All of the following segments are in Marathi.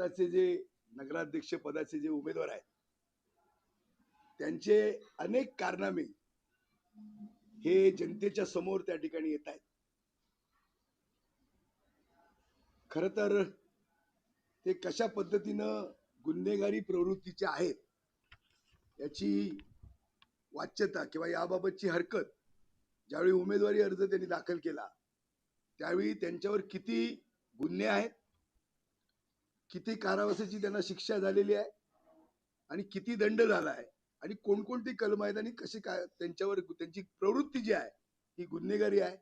आताचे जे नगराध्यक्ष पदाचे जे उमेदवार आहेत त्यांचे अनेक कारनामे हे जनतेच्या समोर त्या ठिकाणी येत आहेत. खर तर ते कशा पद्धतीनं गुन्हेगारी प्रवृत्तीचे आहेत याची वाच्यता किंवा याबाबतची हरकत ज्यावेळी उमेदवारी अर्ज त्यांनी दाखल केला त्यावेळी त्यांच्यावर किती गुन्हे आहेत किती कारावासाची त्यांना शिक्षा झालेली आहे आणि किती दंड झाला आहे आणि कोणकोणती कलम आहेत आणि कशी काय त्यांच्यावर त्यांची प्रवृत्ती जी आहे ही गुन्हेगारी आहे.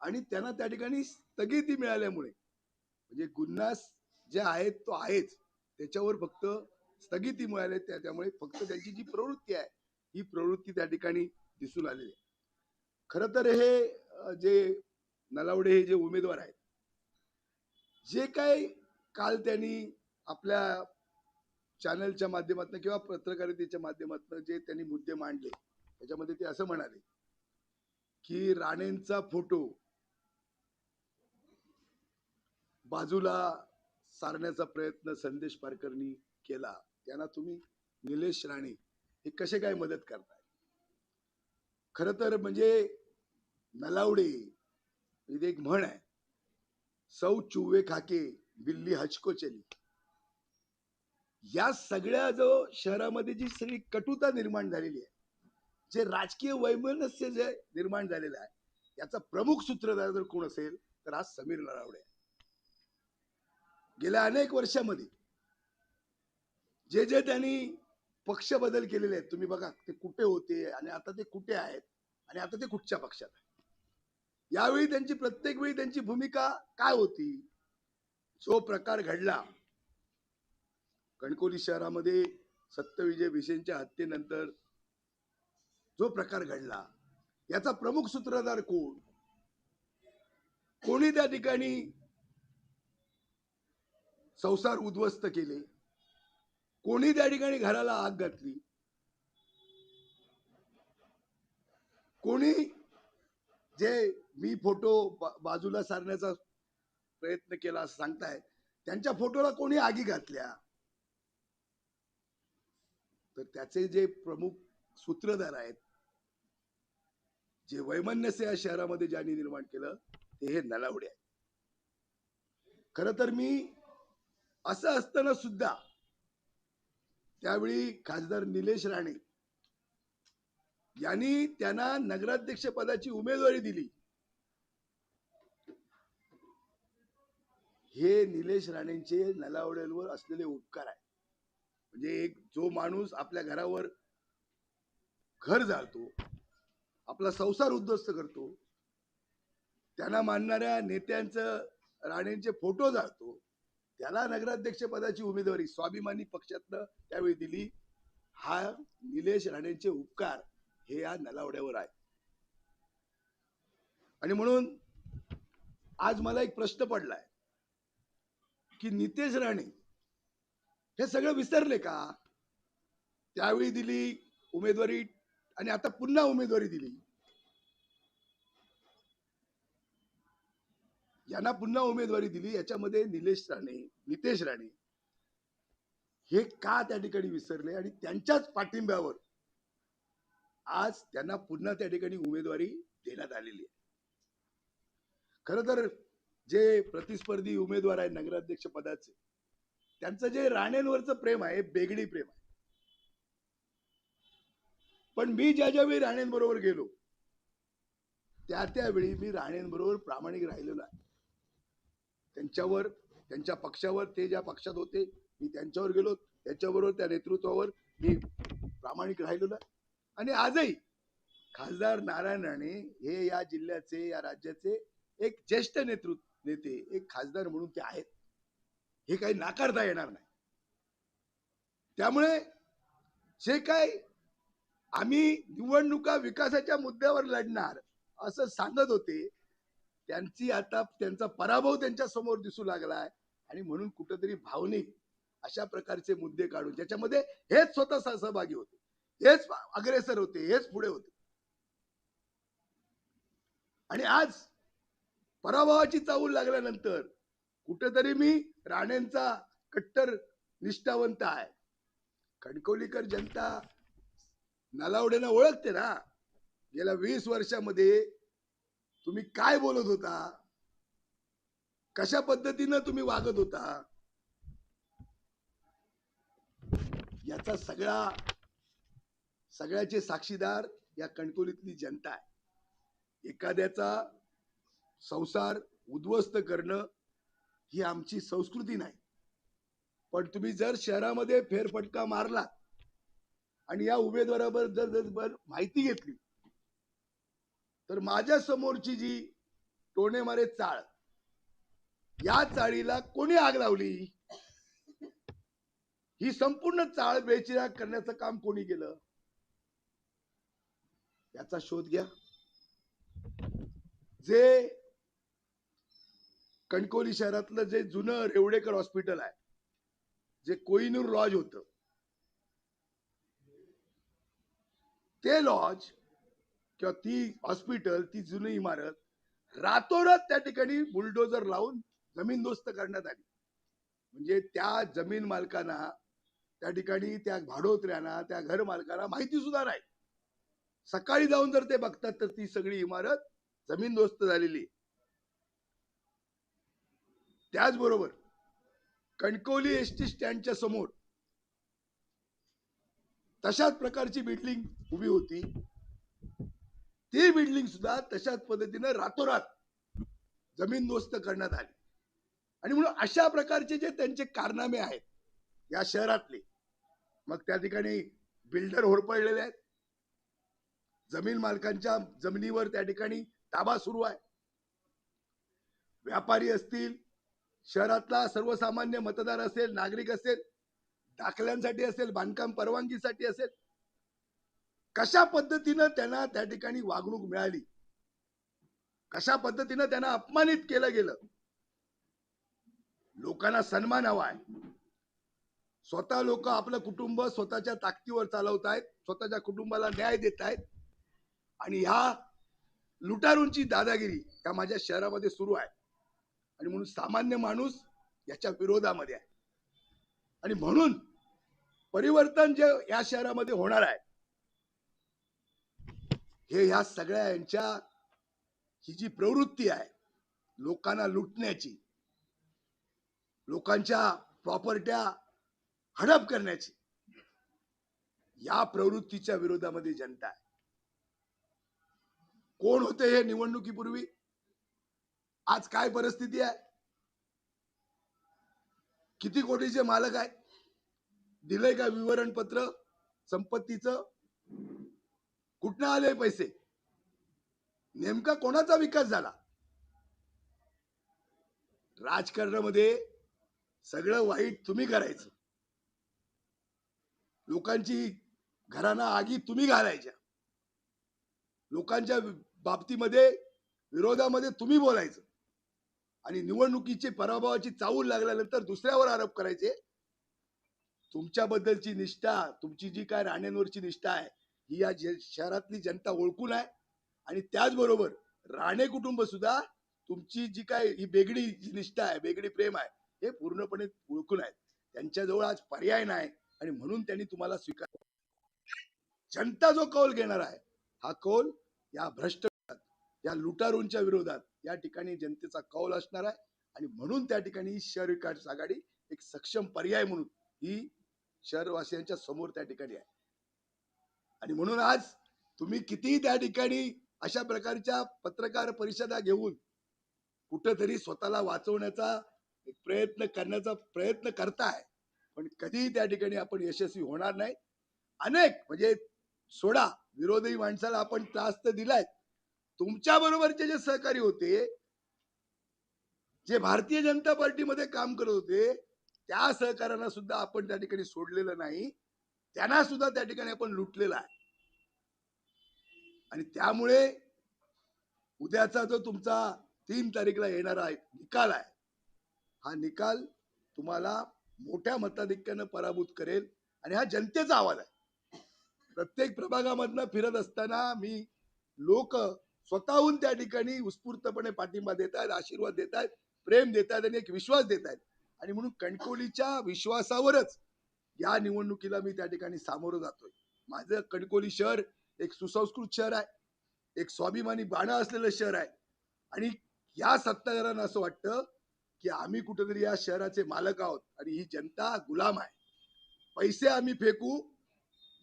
आणि त्यांना त्या ठिकाणी स्थगिती मिळाल्यामुळे म्हणजे गुन्हा जे आहेत तो आहेच त्याच्यावर फक्त स्थगिती मिळाली त्या त्यामुळे फक्त त्यांची जी प्रवृत्ती आहे ही प्रवृत्ती त्या ठिकाणी दिसून आलेली आहे. खरं तर हे जे नलावडे हे जे उमेदवार आहेत जे काय काल त्यांनी आपल्या चॅनलच्या माध्यमातून किंवा पत्रकारितेच्या माध्यमातून जे त्यांनी मुद्दे मांडले त्याच्यामध्ये ते असं म्हणाले की राणेंचा फोटो बाजूला सारण्याचा प्रयत्न संदेश पारकरनी केला त्यांना तुम्ही निलेश राणे हे कसे काय मदत करताय? खर तर म्हणजे नलावडे म्हणजे एक म्हण आहे सौ चुवे खाके बिल्ली हचको चली या सगळ्या जो शहरामध्ये जी सगळी कटुता निर्माण झालेली आहे जे राजकीय वैमनस्य जे निर्माण झालेलं आहे याचा प्रमुख सूत्रधार जर कोण असेल तर आज समीर नरावडे गेल्या अनेक वर्षामध्ये जे जे त्यांनी पक्ष बदल केलेले आहेत तुम्ही बघा ते कुठे होते आणि आता ते कुठे आहेत आणि आता ते कुठच्या पक्षात आहेत? यावेळी त्यांची प्रत्येक वेळी त्यांची भूमिका काय होती? जो प्रकार घडला. कणकोली शहरामध्ये सत्यविजय भिसेंच्या हत्येनंतर जो प्रकार घडला याचा प्रमुख सूत्रधार कोण? कोणी त्या ठिकाणी संसार उद्ध्वस्त केले? कोणी त्या ठिकाणी घराला आग घातली? कोणी जे मी फोटो बाजूला सारण्याचा प्रयत्न केला असं सांगताय त्यांच्या फोटोला कोणी आगी घातल्या? तर त्याचे जे प्रमुख सूत्रधार आहेत जे वैमनस्य या शहरामध्ये ज्यांनी निर्माण केलं ते हे नलावडे आहे खर तर मी असं असताना सुद्धा त्यावेळी खासदार निलेश राणे यांनी त्यांना नगराध्यक्ष पदाची उमेदवारी दिली. हे निलेश राणेंचे नलावडेलवर असलेले उपकार आहे. म्हणजे एक जो माणूस आपल्या घरावर घर जाळतो आपला संसार उद्ध्वस्त करतो त्यांना मानणाऱ्या नेत्यांचं राणेंचे फोटो जाळतो त्याला नगराध्यक्ष पदाची उमेदवारी स्वाभिमानी पक्षातनं त्यावेळी दिली हा निलेश राणेंचे उपकार हे या नलावड्यावर आहे. आणि म्हणून आज मला एक प्रश्न पडलाय. की नितेश राणे हे सगळं विसरले का? त्यावेळी दिली उमेदवारी आणि आता पुन्हा उमेदवारी दिली. यांना पुन्हा उमेदवारी दिली. याच्यामध्ये निलेश राणे नितेश राणे हे का त्या ठिकाणी विसरले आणि त्यांच्याच पाठिंब्यावर आज त्यांना पुन्हा त्या ठिकाणी उमेदवारी देण्यात आलेली आहे. खर तर जे प्रतिस्पर्धी उमेदवार आहे नगराध्यक्ष पदाचे त्यांचं जे राणेंवरचं प्रेम आहे बेगडी प्रेम आहे. पण मी ज्या ज्यावेळी राणेंबरोबर गेलो त्या त्यावेळी मी राणेंबरोबर प्रामाणिक राहिलेलो आहे. त्यांच्यावर त्यांच्या पक्षावर ते ज्या पक्षात होते मी त्यांच्यावर गेलो त्याच्याबरोबर त्या नेतृत्वावर मी प्रामाणिक राहिलेलो आहे. आणि आजही खासदार नारायण राणे हे या जिल्ह्याचे या राज्याचे एक ज्येष्ठ नेतृत्व नेते एक खासदार म्हणून ते आहेत. हे काही नाकारता येणार नाही. त्यामुळे जे काय आम्ही निवडणुका विकासाच्या मुद्द्यावर लढणार असं सांगत होते त्यांची आता त्यांचा पराभव त्यांच्यासमोर दिसू लागलाय आणि म्हणून कुठंतरी भावनिक अशा प्रकारचे मुद्दे काढून ज्याच्यामध्ये हेच स्वतः सहभागी होते. हेच अग्रेसर होते हेच पुढे होते. आणि आज पराभवाची चाहूल लागल्यानंतर कुठेतरी मी राणेंचा कट्टर निष्ठावंत आहे. कणकवलीकर जनता नलावडेनं ओळखते ना? गेल्या वीस वर्षामध्ये तुम्ही काय बोलत होता? कशा पद्धतीनं तुम्ही वागत होता? याचा सगळा सगळ्याचे साक्षीदार या कणकोलीतली जनता आहे. एखाद्याचा संसार उद्ध्वस्त करणं ही आमची संस्कृती नाही. पण तुम्ही जर शहरामध्ये फेरफटका मारला आणि या उमेदवारावर जर जर माहिती घेतली तर माझ्या समोरची जी टोणेमारे चाळ या चाळीला कोणी आग लावली? ही संपूर्ण चाळ बेचिराग करण्याचं काम कोणी केलं? याचा शोध घ्या. जे कणकोली शहरातलं जे जुनं रेवडेकर हॉस्पिटल आहे जे कोहिनूर लॉज होत ते लॉज किंवा ती हॉस्पिटल ती जुनी इमारत रातोरात त्या ठिकाणी बुलडोजर लावून जमीनदोस्त करण्यात आली म्हणजे त्या जमीन मालकांना त्या ठिकाणी त्या भाडोत्र्यांना त्या घर मालकांना माहिती सुद्धा नाही सकाळी जाऊन जर ते बघतात तर ती सगळी इमारत जमीनदोस्त झालेली आहे. त्याचबरोबर कणकवली एस टी स्टँडच्या समोर तशाच प्रकारची बिल्डिंग उभी होती. ती बिल्डिंग सुद्धा तशाच पद्धतीनं रातोरात जमीन दोस्त करण्यात आली. आणि म्हणून अशा प्रकारचे जे त्यांचे कारनामे आहेत या शहरातले मग त्या ठिकाणी बिल्डर होरपळलेले आहेत. जमीन मालकांच्या जमिनीवर त्या ठिकाणी ताबा सुरू आहे. व्यापारी असतील शहरातला सर्वसामान्य मतदार असेल नागरिक असेल दाखल्यांसाठी असेल बांधकाम परवानगीसाठी असेल कशा पद्धतीनं त्यांना त्या ठिकाणी वागणूक मिळाली? कशा पद्धतीनं त्यांना अपमानित केलं गेलं? लोकांना सन्मान हवा आहे. स्वतः लोक आपलं कुटुंब स्वतःच्या ताकदीवर चालवत आहेत स्वतःच्या कुटुंबाला न्याय देत आहेत. आणि ह्या लुटारूंची दादागिरी या माझ्या शहरामध्ये सुरू आहे. आणि म्हणून सामान्य माणूस याच्या विरोधामध्ये आहे. आणि म्हणून परिवर्तन जे या शहरामध्ये होणार आहे हे ह्या सगळ्या यांच्या ही जी प्रवृत्ती आहे लोकांना लुटण्याची लोकांच्या प्रॉपर्ट्या हडप करण्याची या प्रवृत्तीच्या विरोधामध्ये जनता आहे. कोण होते हे निवडणुकीपूर्वी? आज काय परिस्थिती आहे? किती कोटीचे मालक आहेत? दिलंय का विवरण पत्र संपत्तीचं? कुठनं आले पैसे? नेमका कोणाचा विकास झाला? राजकारणामध्ये सगळं वाईट तुम्ही करायचं. लोकांची घरांना आगी तुम्ही घालायच्या. लोकांच्या बाबतीमध्ये विरोधामध्ये तुम्ही बोलायचं. आणि निवडणुकीची पराभवाची चाहूल लागल्यानंतर दुसऱ्यावर आरोप करायचे? तुमच्याबद्दलची निष्ठा तुमची जी काय राणेंवरची निष्ठा आहे ही या शहरातली जनता ओळखून आहे. आणि त्याचबरोबर राणे कुटुंब सुद्धा तुमची जी काय ही बेगडी जी निष्ठा आहे बेगडी प्रेम आहे हे पूर्णपणे ओळखून आहेत. त्यांच्याजवळ आज पर्याय नाही आणि म्हणून त्यांनी तुम्हाला स्वीकार जनता जो कौल घेणार आहे हा कौल या भ्रष्ट या लुटारूंच्या विरोधात या ठिकाणी जनतेचा कौल असणार आहे. आणि म्हणून त्या ठिकाणी शहर विकास आघाडी एक सक्षम पर्याय म्हणून ही शहरवासियांच्या समोर त्या ठिकाणी आहे. आणि म्हणून आज तुम्ही कितीही त्या ठिकाणी अशा प्रकारच्या पत्रकार परिषदा घेऊन कुठंतरी स्वतःला वाचवण्याचा एक प्रयत्न करण्याचा प्रयत्न करताय पण कधीही त्या ठिकाणी आपण यशस्वी होणार नाही. अनेक म्हणजे सोडा विरोधी माणसाला आपण त्रास तर दिलाय तुमच्या बरोबरचे जे सहकारी होते जे भारतीय जनता पार्टीमध्ये काम करत होते त्या सहकाऱ्यांना सुद्धा आपण त्या ठिकाणी सोडलेलं नाही. त्यांना सुद्धा त्या ठिकाणी आपण लुटलेला आहे. आणि त्यामुळे उद्याचा जो तुमचा तीन तारीखला येणारा आहे- निकाल आहे हा निकाल तुम्हाला मोठ्या मताधिक्यानं पराभूत करेल आणि हा जनतेचा आवाज आहे. प्रत्येक प्रभागामधनं फिरत असताना मी लोक स्वतःहून त्या ठिकाणी उत्स्फूर्तपणे पाठिंबा देत आहेत आशीर्वाद देत आहेत प्रेम देत आहेत आणि एक विश्वास देत आहेत आणि म्हणून कणकोलीच्या विश्वासावरच या निवडणुकीला मी त्या ठिकाणी सामोरं जातोय. माझं कणकोली शहर एक सुसंस्कृत शहर आहे. एक स्वाभिमानी बाणा असलेलं शहर आहे. आणि या सत्ताधाऱ्यांना असं वाटतं की आम्ही कुठेतरी या शहराचे मालक आहोत आणि ही जनता गुलाम आहे. पैसे आम्ही फेकू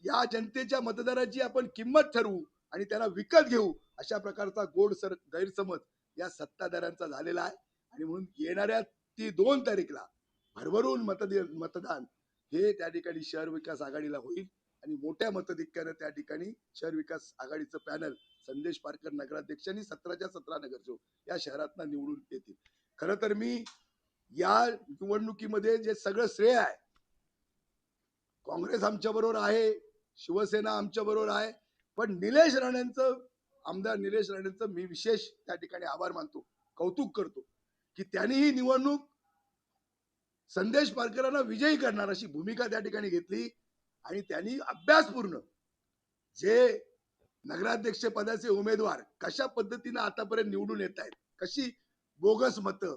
या जनतेच्या मतदाराची आपण किंमत ठरवू आणि त्यांना विकत घेऊ अशा प्रकारचा गोड सर गैरसमज या सत्ताधाऱ्यांचा झालेला आहे. आणि म्हणून येणाऱ्या ती दोन तारीखला भरभरून मतदे मतदान हे त्या ठिकाणी शहर विकास आघाडीला होईल. आणि मोठ्या मतधिक्यानं त्या ठिकाणी शहर विकास आघाडीचं पॅनल संदेश पारकर नगराध्यक्षांनी सतराच्या सतरा नगरसेवक या शहरातनं निवडून येतील. खरं तर मी या निवडणुकीमध्ये जे सगळं श्रेय आहे काँग्रेस आमच्या बरोबर आहे शिवसेना आमच्या बरोबर आहे पण निलेश राणेंचं आमदार निलेश राणेंचं मी विशेष त्या ठिकाणी आभार मानतो कौतुक करतो की त्यांनी ही निवडणूक संदेश पारकरांना विजयी करणार अशी भूमिका त्या ठिकाणी घेतली आणि त्यांनी अभ्यासपूर्ण जे नगराध्यक्ष पदाचे उमेदवार कशा पद्धतीने आतापर्यंत निवडून येत आहेत कशी बोगस मतं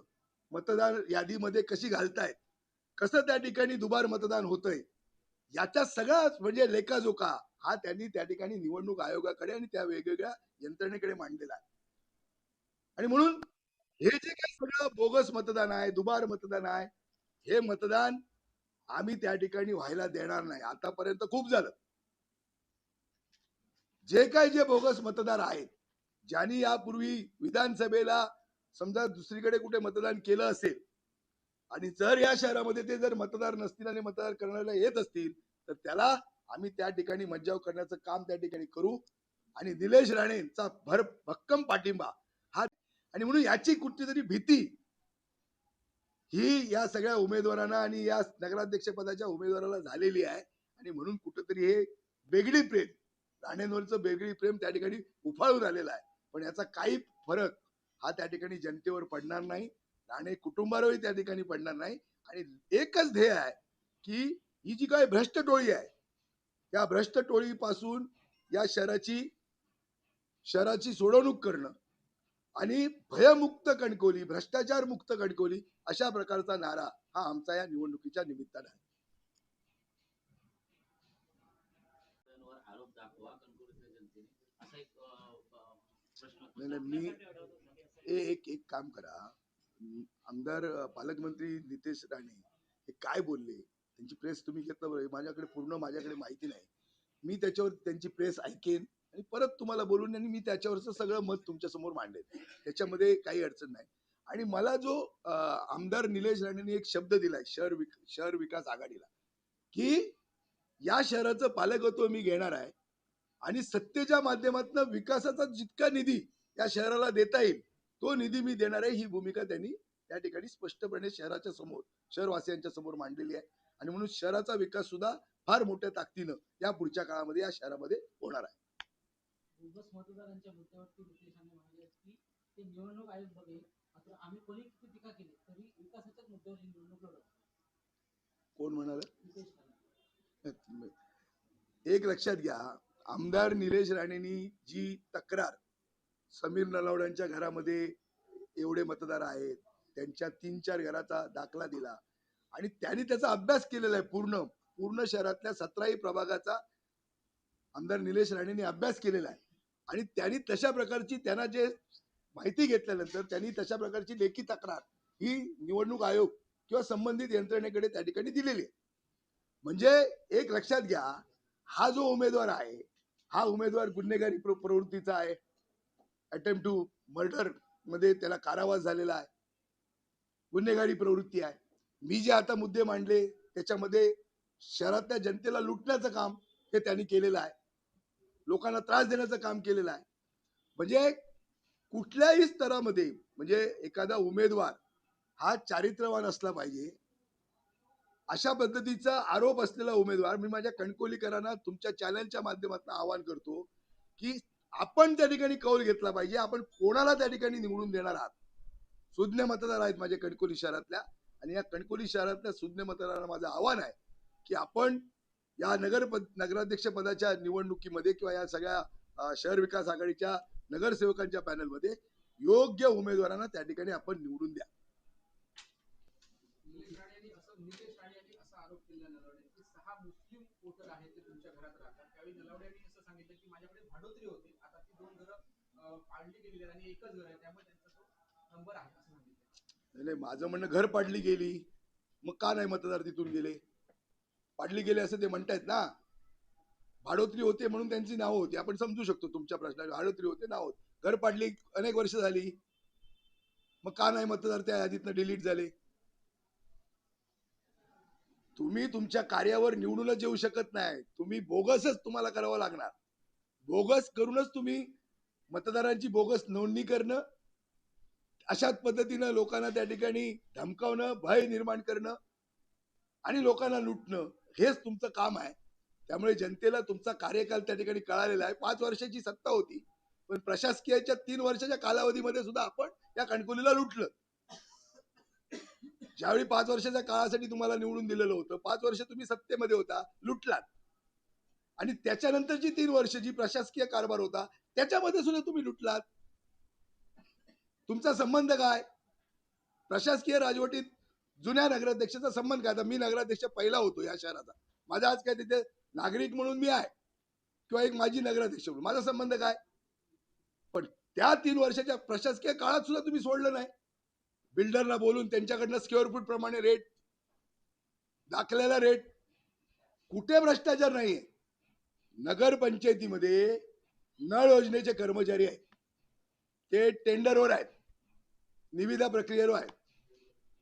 मतदार यादीमध्ये कशी घालतायत कसं त्या ठिकाणी दुबार मतदान होतंय याचा सगळाच म्हणजे लेखाजोखा हा त्यांनी त्या ठिकाणी निवडणूक आयोगाकडे आणि त्या वेगवेगळ्या यंत्रणेकडे मांडलेला आहे. आणि म्हणून हे जे काही सगळं बोगस मतदान आहे दुबार मतदान आहे हे मतदान आम्ही त्या ठिकाणी व्हायला देणार नाही. आतापर्यंत खूप झालं. जे काही जे बोगस मतदार आहेत ज्यांनी यापूर्वी विधानसभेला समजा दुसरीकडे कुठे मतदान केलं असेल आणि जर या शहरामध्ये ते जर मतदार नसतील आणि मतदार करण्याला येत असतील तर त्याला आम्ही त्या ठिकाणी मज्जाव करण्याचं काम त्या ठिकाणी करू. आणि निलेश राणेंचा भर भक्कम पाठिंबा हा आणि म्हणून याची कुठलीतरी भीती ही या सगळ्या उमेदवारांना आणि या नगराध्यक्ष पदाच्या उमेदवाराला झालेली आहे. आणि म्हणून कुठंतरी हे वेगळी प्रेम राणेंवरचं वेगळी प्रेम त्या ठिकाणी उफाळून आलेलं आहे. पण याचा काही फरक हा त्या ठिकाणी जनतेवर पडणार नाही. राणे कुटुंबावरही त्या ठिकाणी पडणार नाही. आणि एकच ध्येय आहे की ही जी काय भ्रष्ट टोळी आहे या भ्रष्ट टोळीपासून या शहराची शहराची सोडवणूक करणं आणि भयमुक्त कणकोली भ्रष्टाचार मुक्त कणकोली अशा प्रकारचा नारा हा आमचा या निवडणुकीच्या निमित्तानं आहे. मी एक एक काम करा. आमदार पालकमंत्री नितेश राणे हे काय बोलले? त्यांची प्रेस तुम्ही घेतला बरं. माझ्याकडे पूर्ण माझ्याकडे माहिती नाही. मी त्याच्यावर त्यांची प्रेस ऐकेन आणि परत तुम्हाला बोलून आणि मी त्याच्यावरचं सगळं मत तुमच्यासमोर मांडेन. त्याच्यामध्ये काही अडचण नाही. आणि मला जो आमदार निलेश राणेंनी एक शब्द दिलाय शहर विक शहर विकास आघाडीला की या शहराचं पालकत्व मी घेणार आहे आणि सत्तेच्या माध्यमातून विकासाचा जितका निधी या शहराला देता येईल तो निधी मी देणार आहे ही भूमिका त्यांनी त्या ठिकाणी स्पष्टपणे शहराच्या समोर शहरवासियांच्या समोर मांडलेली आहे. आणि म्हणून शहराचा विकास सुद्धा फार मोठ्या ताकदीनं या पुढच्या काळामध्ये या शहरामध्ये होणार आहे. कोणी म्हणाल. एक लक्षात घ्या आमदार निलेश राणेंनी जी तक्रार समीर नलावड्यांच्या घरामध्ये एवढे मतदार आहेत. त्यांच्या तीन चार घराचा दाखला दिला. आणि त्यांनी त्याचा अभ्यास केलेला आहे पूर्ण. पूर्ण शहरातल्या सतराही प्रभागाचा आमदार निलेश राणेंनी अभ्यास केलेला आहे. आणि त्यांनी तशा प्रकारची त्यांना जे माहिती घेतल्यानंतर त्यांनी तशा प्रकारची लेखी तक्रार ही निवडणूक आयोग किंवा संबंधित यंत्रणेकडे त्या ठिकाणी दिलेली आहे. म्हणजे एक लक्षात घ्या हा जो उमेदवार आहे हा उमेदवार गुन्हेगारी प्रवृत्तीचा आहे. अटेम्प्ट टू मर्डरमध्ये त्याला कारावास झालेला आहे. गुन्हेगारी प्रवृत्ती आहे. मी जे आता मुद्दे मांडले त्याच्यामध्ये शहरातल्या जनतेला लुटण्याचं काम हे त्यांनी केलेलं आहे. लोकांना त्रास देण्याचं काम केलेलं आहे. म्हणजे कुठल्याही स्तरामध्ये म्हणजे एखादा उमेदवार हा चारित्र्यवान असला पाहिजे अशा पद्धतीचा आरोप असलेला उमेदवार मी माझ्या कणकोलीकरांना तुमच्या चॅनलच्या माध्यमातून आवाहन करतो की आपण त्या ठिकाणी कौल घेतला पाहिजे. आपण कोणाला त्या ठिकाणी निवडून देणार आहात? सुज्ञ मतदार आहेत माझ्या कणकोली शहरातल्या. आणि या कणकोली शहरातल्या सुज्ञ मतदारांना माझं आव्हान आहे की आपण या नगर पद नगराध्यक्ष पदाच्या निवडणुकीमध्ये किंवा या सगळ्या शहर विकास आघाडीच्या नगरसेवकांच्या पॅनलमध्ये योग्य उमेदवारांना त्या ठिकाणी आपण निवडून द्या निलेश राणे यांनी असं निलेश राणे यांनी असा आरोप केला नलावडे की सहा मुस्लिम वोटर आहेत ते तुमच्या घरात राहतात त्यावेळी नलावडे यांनी असं सांगितलं की माझ्याकडे भाडोत्री होते आता ती दोन घरं अं, पाडली गेलेली आहेत आणि एकच घर आहे त्यामुळे त्यांचा तो नंबर आहे असं नाही नाही, माझं म्हणणं घर पाडली गेली मग का नाही मतदार तिथून गेले? पाडली गेले असं ते म्हणतायत ना. भाडोत्री होते म्हणून त्यांची नावं होती. आपण समजू शकतो तुमच्या प्रश्नाला. भाडोत्री होते नाव होते. घर पाडली अनेक वर्ष झाली. मग का नाही मतदार त्या यादीतनं डिलीट झाले? तुम्ही तुमच्या कार्यावर निवडूनच येऊ शकत नाही. तुम्ही बोगसच तुम्हाला करावं लागणार. बोगस करूनच तुम्ही मतदारांची बोगस नोंदणी करणं अशाच पद्धतीनं लोकांना त्या ठिकाणी धमकावणं भय निर्माण करणं आणि लोकांना लुटणं हेच तुमचं काम आहे. त्यामुळे जनतेला तुमचा कार्यकाल त्या ठिकाणी कळालेला आहे. पाच वर्षाची सत्ता होती पण प्रशासकीयच्या तीन वर्षाच्या कालावधीमध्ये सुद्धा आपण या कणकुलीला लुटलं. ज्यावेळी पाच वर्षाच्या काळासाठी तुम्हाला निवडून दिलेलं होतं पाच वर्ष तुम्ही सत्तेमध्ये होता लुटलात. आणि त्याच्यानंतरची तीन वर्ष जी प्रशासकीय कारभार होता त्याच्यामध्ये सुद्धा तुम्ही लुटलात. तुमचा संबंध काय? प्रशासकीय राजवटीत जुन्या नगराध्यक्षाचा संबंध काय? मी नगराध्यक्ष पहिला होतो या शहराचा. माझा आज काय तिथे नागरिक म्हणून मी आहे किंवा एक माजी नगराध्यक्ष म्हणून. माझा संबंध काय? पण त्या तीन वर्षाच्या प्रशासकीय काळात सुद्धा तुम्ही सोडलं नाही. बिल्डरला बोलून त्यांच्याकडनं स्क्वेअर फूट प्रमाणे रेट दाखलेला रेट कुठे भ्रष्टाचार नाहीये. नगर पंचायतीमध्ये नळ योजनेचे कर्मचारी आहेत. ते टेंडरवर आहेत. निविदा प्रक्रियेवर आहेत.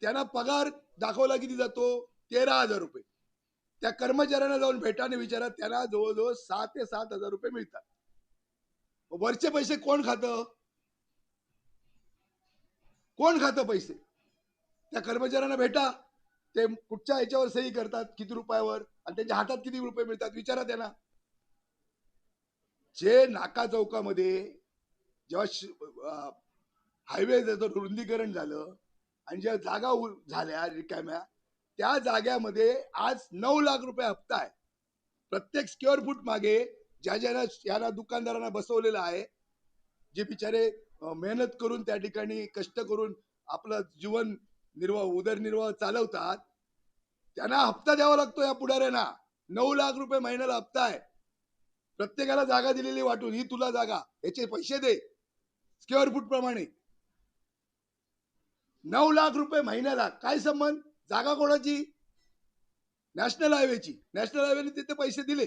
त्यांना पगार दाखवला किती जातो? तेरा हजार रुपये. त्या कर्मचाऱ्यांना जाऊन भेटा आणि विचारा त्यांना जवळजवळ सहा ते सात हजार रुपये मिळतात. वरचे पैसे कोण खात? कोण खातं पैसे? त्या कर्मचाऱ्यांना भेटा. ते कुठच्या याच्यावर सही करतात? किती रुपयावर? आणि त्यांच्या हातात किती रुपये मिळतात? विचारा त्यांना. जे नाका चौकामध्ये जेव्हा हायवे रुंदीकरण झालं आणि ज्या जागा झाल्या रिकाम्या त्या जाग्यामध्ये आज नऊ लाख रुपये हप्ता आहे. प्रत्येक स्क्वेअर फूट मागे ज्या ज्याला याला दुकानदारांना बसवलेलं आहे जे बिचारे मेहनत करून त्या ठिकाणी कष्ट करून आपलं जीवन निर्वाह उदरनिर्वाह चालवतात त्यांना हप्ता द्यावा लागतो या पुढाऱ्यांना. नऊ लाख रुपये महिन्याला हप्ता आहे. प्रत्येकाला जागा दिलेली वाटून ही तुला जागा याचे पैसे दे. स्क्वेअर फूट प्रमाणे. नऊ लाख रुपये महिन्याला काय संबंध? जागा कोणाची? नॅशनल हायवेची नॅशनल हायवेने तिथे पैसे दिले.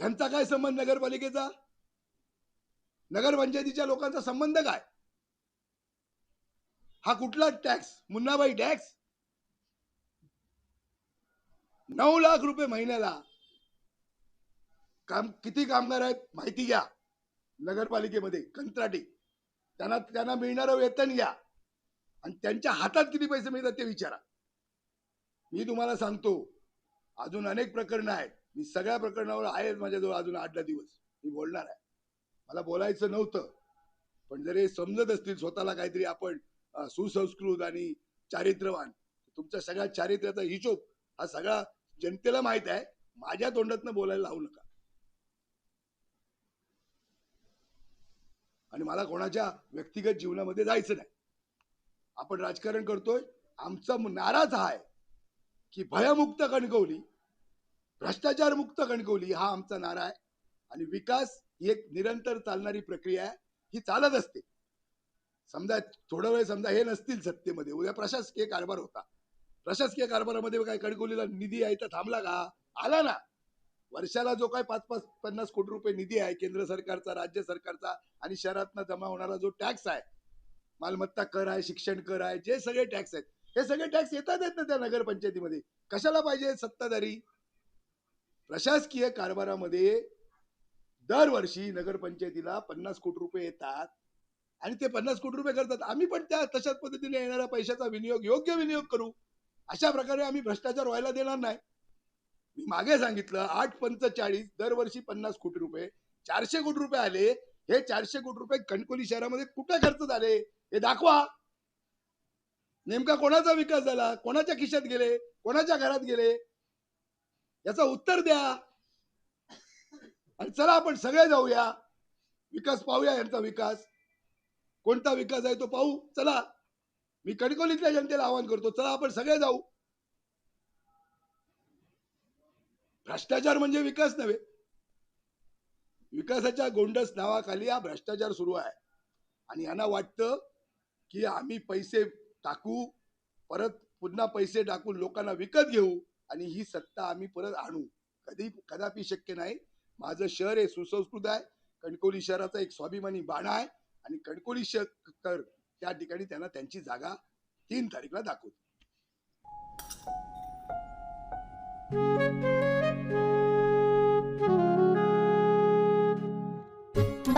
यांचा काय संबंध नगरपालिकेचा? नगरपंचायतीच्या लोकांचा संबंध काय? हा कुठला टॅक्स? मुन्नाबाई टॅक्स. नऊ लाख रुपये महिन्याला काम किती कामगार आहेत माहिती घ्या. नगरपालिकेमध्ये कंत्राटी. त्यांना त्यांना मिळणारं वेतन घ्या. आणि त्यांच्या हातात किती पैसे मिळतात ते विचारा. मी तुम्हाला सांगतो अजून अनेक प्रकरणं आहेत. मी सगळ्या प्रकरणावर आहेत माझ्याजवळ अजून आठ दहा दिवस. मी बोलणार आहे. मला बोलायचं नव्हतं. पण जर हे समजत असतील स्वतःला काहीतरी आपण सुसंस्कृत आणि चारित्र्यवान तुमच्या सगळ्या चारित्र्याचा हिशोब हा सगळा जनतेला माहीत आहे. माझ्या तोंडातनं बोलायला लावू नका. आणि मला कोणाच्या व्यक्तिगत जीवनामध्ये जायचं नाही. आपण राजकारण करतोय. आमचा नाराज हा आहे की भयमुक्त कणकवली भ्रष्टाचार मुक्त कणकवली हा आमचा नारा आहे. आणि विकास ही एक निरंतर चालणारी प्रक्रिया आहे. ही चालत असते. समजा थोडा वेळ समजा हे नसतील सत्तेमध्ये. उद्या प्रशासकीय कारभार होता. प्रशासकीय कारभारामध्ये काय कणकवलीला निधी आहे तर थांबला का? आला ना. वर्षाला जो काय पाच पाच पन्नास कोटी रुपये निधी आहे केंद्र सरकारचा राज्य सरकारचा आणि शहरातनं जमा होणारा जो टॅक्स आहे मालमत्ता कर आहे शिक्षण कर आहे जे सगळे टॅक्स आहेत हे सगळे टॅक्स येतात आहेत ना त्या नगरपंचायतीमध्ये. कशाला पाहिजे सत्ताधारी? प्रशासकीय कारभारामध्ये दरवर्षी नगरपंचायतीला पन्नास कोटी रुपये येतात आणि ते पन्नास कोटी रुपये करतात. आम्ही पण त्या तशाच पद्धतीने येणाऱ्या पैशाचा विनियोग योग्य विनियोग करू. अशा प्रकारे आम्ही भ्रष्टाचार व्हायला देणार नाही. मी मागे सांगितलं आठ पंचेचाळीस दरवर्षी पन्नास कोटी रुपये. चारशे कोटी रुपये आले. हे चारशे कोटी रुपये कणकोली शहरामध्ये कुठे खर्च झाले? हे दाखवा. नेमका कोणाचा विकास झाला? कोणाच्या खिशात गेले? कोणाच्या घरात गेले? याचं उत्तर द्या. आणि चला आपण सगळे जाऊया. विकास पाहूया यांचा विकास. कोणता विकास आहे तो पाहू. चला. मी कणकोलीतल्या जनतेला आवाहन करतो. चला आपण सगळे जाऊ. भ्रष्टाचार म्हणजे विकास नव्हे. विकासाच्या गोंडस नावाखाली हा भ्रष्टाचार सुरू आहे. आणि यांना वाटतं की आम्ही पैसे टाकू परत पुन्हा पैसे टाकून लोकांना विकत घेऊ आणि ही सत्ता आम्ही परत आणू. कधी कदापि शक्य नाही. माझं शहर हे सुसंस्कृत आहे. कणकोली शहराचा एक स्वाभिमानी बाणा आहे. आणि कणकोली शहर त्या ठिकाणी त्यांना त्यांची जागा तीन तारीखला दाखवू